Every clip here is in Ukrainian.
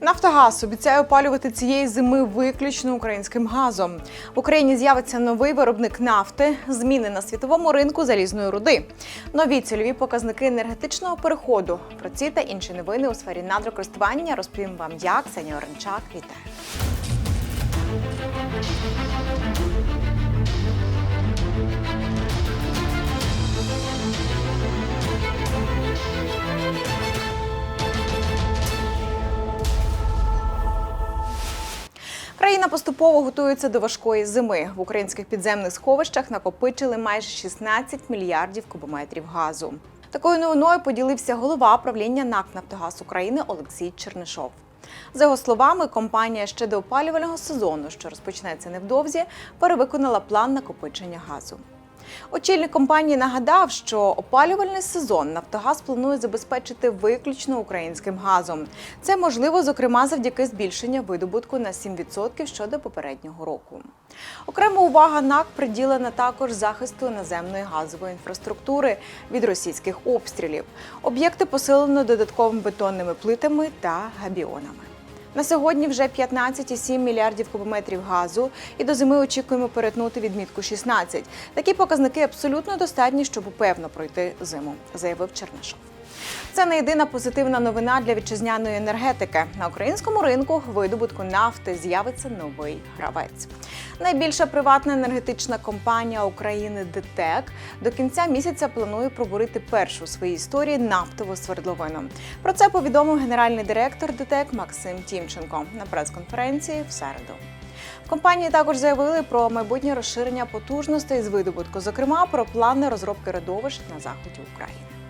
Нафтогаз обіцяє опалювати цієї зими виключно українським газом. В Україні з'явиться новий виробник нафти, зміни на світовому ринку залізної руди, нові цільові показники енергетичного переходу. Про ці та інші новини у сфері надрокористування розповім вам я, Ксенія Оренчак. Вітаю. Країна поступово готується до важкої зими. В українських підземних сховищах накопичили майже 16 мільярдів кубометрів газу. Такою новиною поділився голова правління НАК «Нафтогаз України Олексій Чернишов. За його словами, компанія ще до опалювального сезону, що розпочнеться невдовзі, перевиконала план накопичення газу. Очільник компанії нагадав, що опалювальний сезон Нафтогаз планує забезпечити виключно українським газом. Це можливо, зокрема, завдяки збільшенню видобутку на 7% щодо попереднього року. Окрема увага НАК приділена також захисту наземної газової інфраструктури від російських обстрілів. Об'єкти посилено додатковими бетонними плитами та габіонами. На сьогодні вже 15,7 мільярдів кубометрів газу, і до зими очікуємо перетнути відмітку 16. Такі показники абсолютно достатні, щоб упевно пройти зиму, заявив Чернишов. Це не єдина позитивна новина для вітчизняної енергетики. На українському ринку видобутку нафти з'явиться новий гравець. Найбільша приватна енергетична компанія України ДТЕК до кінця місяця планує пробурити першу у своїй історії нафтову свердловину. Про це повідомив генеральний директор ДТЕК Максим Тімченко на прес-конференції в середу. В компанії також заявили про майбутнє розширення потужностей з видобутку, зокрема про плани розробки родовищ на заході України.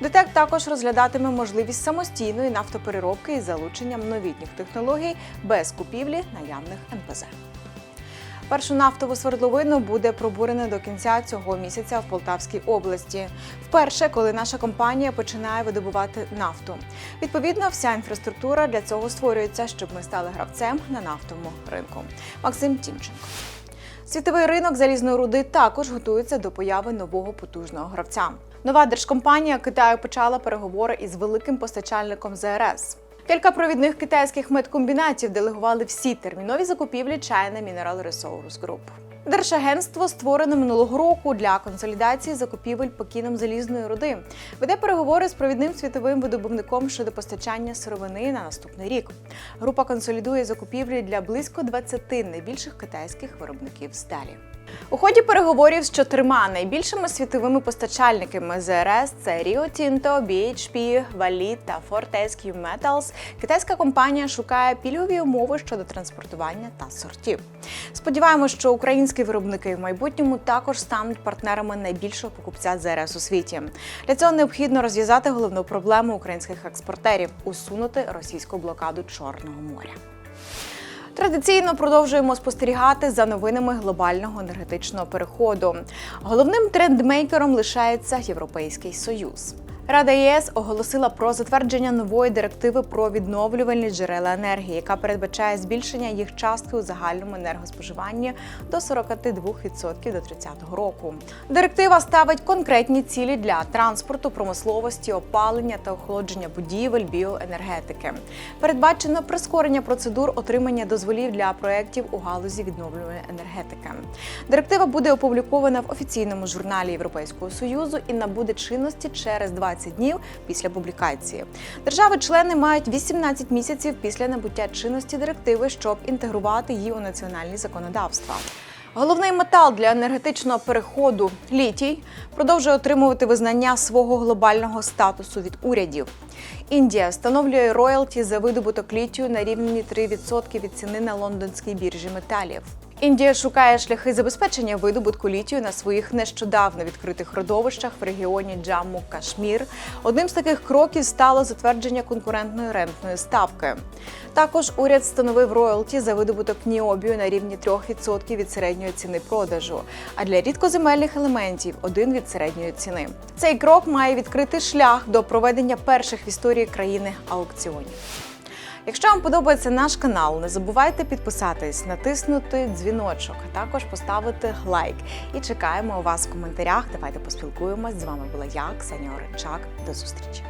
ДТЕК також розглядатиме можливість самостійної нафтопереробки із залученням новітніх технологій без купівлі наявних НПЗ. Першу нафтову свердловину буде пробурено до кінця цього місяця в Полтавській області. Вперше, коли наша компанія починає видобувати нафту. Відповідно, вся інфраструктура для цього створюється, щоб ми стали гравцем на нафтовому ринку. Максим Тімченко. Світовий ринок залізної руди також готується до появи нового потужного гравця. Нова держкомпанія Китаю почала переговори із великим постачальником ЗРС. Кілька провідних китайських медкомбінатів делегували всі термінові закупівлі China Mineral Resource Group. Держагентство створено минулого року для консолідації закупівель покіном залізної руди. Веде переговори з провідним світовим видобувником щодо постачання сировини на наступний рік. Група консолідує закупівлі для близько 20 найбільших китайських виробників сталі. У ході переговорів з чотирма найбільшими світовими постачальниками ЗРС це Rio Tinto, BHP, Vali та Fortescue Metals, китайська компанія шукає пільгові умови щодо транспортування та сортів. Сподіваємось, що українські виробники в майбутньому також стануть партнерами найбільшого покупця ЗРС у світі. Для цього необхідно розв'язати головну проблему українських експортерів усунути російську блокаду Чорного моря. Традиційно продовжуємо спостерігати за новинами глобального енергетичного переходу. Головним трендмейкером лишається Європейський Союз. Рада ЄС оголосила про затвердження нової директиви про відновлювальні джерела енергії, яка передбачає збільшення їх частки у загальному енергоспоживанні до 42% до 30-го року. Директива ставить конкретні цілі для транспорту, промисловості, опалення та охолодження будівель, біоенергетики. Передбачено прискорення процедур отримання дозволів для проєктів у галузі відновлювальної енергетики. Директива буде опублікована в офіційному журналі Європейського союзу і набуде чинності через 20 днів після публікації. Держави-члени мають 18 місяців після набуття чинності директиви, щоб інтегрувати її у національні законодавства. Головний метал для енергетичного переходу літій продовжує отримувати визнання свого глобального статусу від урядів. Індія встановлює роялті за видобуток літію на рівні 3% від ціни на лондонській біржі металів. Індія шукає шляхи забезпечення видобутку літію на своїх нещодавно відкритих родовищах в регіоні Джамму Кашмір. Одним з таких кроків стало затвердження конкурентної рентної ставки. Також уряд встановив роялті за видобуток ніобію на рівні 3% від середньої ціни продажу, а для рідкоземельних елементів один від середньої ціни. Цей крок має відкрити шлях до проведення перших в історії країни аукціонів. Якщо вам подобається наш канал, не забувайте підписатись, натиснути дзвіночок, а також поставити лайк. І чекаємо вас в коментарях. Давайте поспілкуємось. З вами була я, Ксенія Оренчак. До зустрічі.